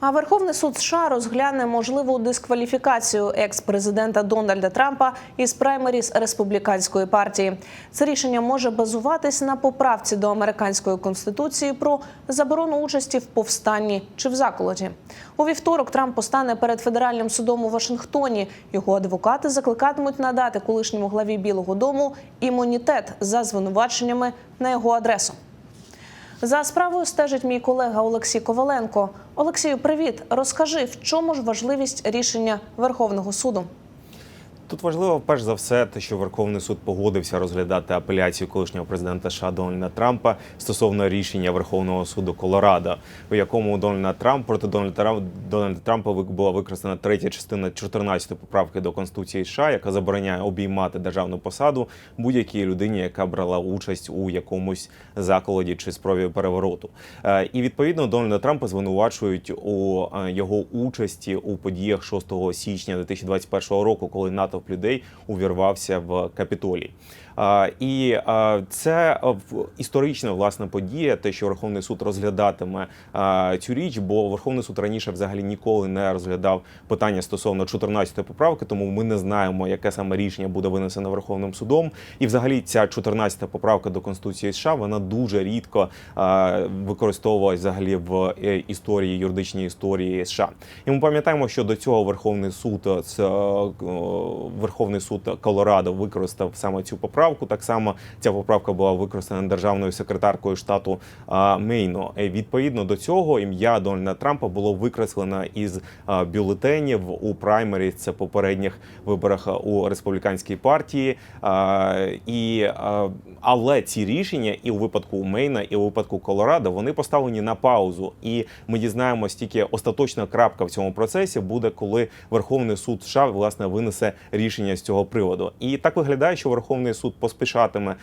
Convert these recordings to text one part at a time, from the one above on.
А Верховний суд США розгляне можливу дискваліфікацію екс-президента Дональда Трампа із праймеріз республіканської партії. Це рішення може базуватись на поправці до американської конституції про заборону участі в повстанні чи в заколоті. У вівторок Трамп постане перед федеральним судом у Вашингтоні. Його адвокати закликатимуть надати колишньому главі Білого Дому імунітет за звинуваченнями на його адресу. За справою стежить мій колега Олексій Коваленко. Олексію, привіт. Розкажи, в чому ж важливість рішення Верховного суду? Тут важливо перш за все, те, що Верховний суд погодився розглядати апеляцію колишнього президента США Дональда Трампа стосовно рішення Верховного суду Колорадо, у якому Дональд Трамп проти Дональда Дональда Трампа була використана третя частина 14 поправки до Конституції США, яка забороняє обіймати державну посаду будь-якій людині, яка брала участь у якомусь заколоді чи спробі перевороту. Е, І відповідно Дональда Трампа звинувачують у е, його участі у подіях 6 січня 2021 року, коли натовп людей увірвався в Капітолій. І це історична власне подія, те, що Верховний суд розглядатиме цю річ, бо Верховний суд раніше взагалі ніколи не розглядав питання стосовно 14 поправки, тому ми не знаємо, яке саме рішення буде винесено Верховним судом. І взагалі ця 14 поправка до Конституції США вона дуже рідко використовувалась взагалі в е, історії юридичній історії США. І ми пам'ятаємо, що до цього Верховний суд е, Верховний суд Колорадо використав саме цю поправку. Так само ця поправка була використана державною секретаркою штату Мейно. Відповідно до цього ім'я Дональда Трампа було викреслено із бюлетенів у праймері. Це попередніх виборах у республіканській партії. І але ці рішення і у випадку Мейна, і у випадку Колорадо вони поставлені на паузу. І ми дізнаємось тільки остаточна крапка в цьому процесі буде, коли Верховний суд США власне винесе рішення з цього приводу. І так виглядає, що Верховний суд поспішатиме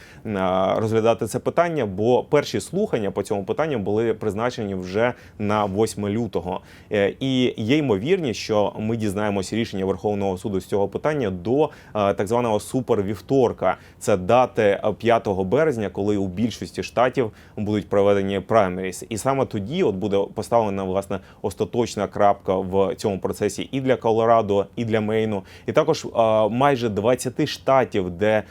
розглядати це питання, бо перші слухання по цьому питанню були призначені вже на 8 лютого. Е, І є ймовірність, що ми дізнаємося рішення Верховного суду з цього питання до е, так званого супервівторка. Це дати е, 5 березня, коли у більшості штатів будуть проведені праймеріс. І саме тоді от буде поставлена власне остаточна крапка в цьому процесі і для Колорадо, і для Мейну, і також е, майже 20 штатів, де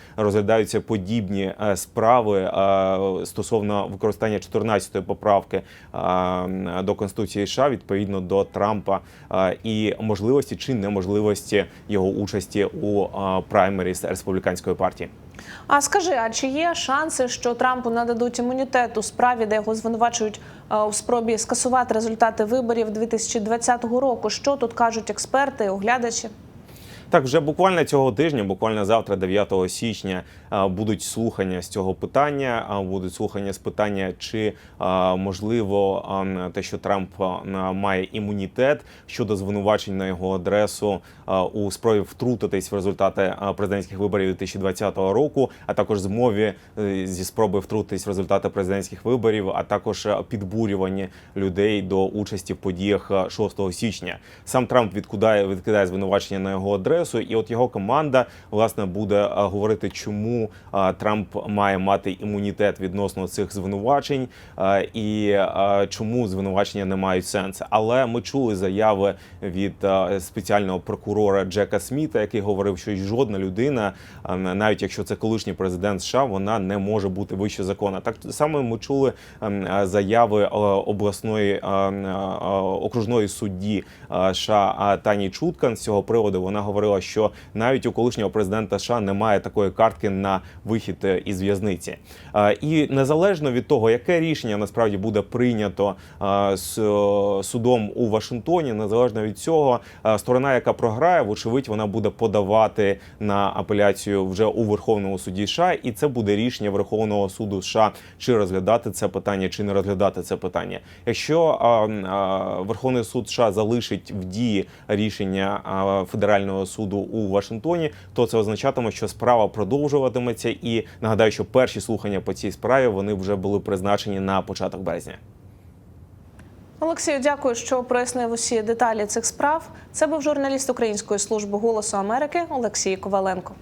розглядаються подібні е, справи е, стосовно використання 14-ї поправки е, до Конституції США відповідно до Трампа і можливості чи неможливості його участі у е, праймеріс республіканської партії. А скажи, а чи є шанси, що Трампу нададуть імунітет у справі, де його звинувачують у спробі скасувати результати виборів 2020 року? Що тут кажуть експерти, оглядачі? Так, вже буквально цього тижня, буквально завтра, 9 січня, будуть слухання з цього питання. Будуть слухання з питання, чи можливо те, що Трамп має імунітет щодо звинувачень на його адресу у спробі втрутитись в результати президентських виборів 2020 року, а також змові е, зі спроби втрутитись в результати президентських виборів, а також підбурювання людей до участі в подіях е, 6 січня. Сам Трамп відкидає відкидає звинувачення на його адресу, і от його команда власне буде е, говорити, чому е, Трамп має мати імунітет відносно цих звинувачень, е, і чому звинувачення не мають сенсу. Але ми чули заяви від спеціального прокурора Джека Сміта, який говорив, що жодна людина, навіть якщо це колишній президент США, вона не може бути вище закону. Так само ми чули заяви обласної окружної судді США Тані Чуткан з цього приводу. Вона говорила, що навіть у колишнього президента США немає такої картки на вихід е, із в'язниці. Е, І незалежно від того, яке рішення насправді буде прийнято з е, судом у Вашингтоні, незалежно від цього, сторона, яка програє, вочевидь, вона буде подавати на апеляцію вже у Верховному суді США, і це буде рішення Верховного суду США, чи розглядати це питання, чи не розглядати це питання. Якщо Верховний суд США залишить в дії рішення федерального суду у Вашингтоні, то це означатиме, що справа продовжуватиметься. І нагадаю, що перші слухання по цій справі вони вже були призначені на початок березня. Олексію, дякую, що прояснив усі деталі цих справ. Це був журналіст Української служби голосу Америки Олексій Коваленко.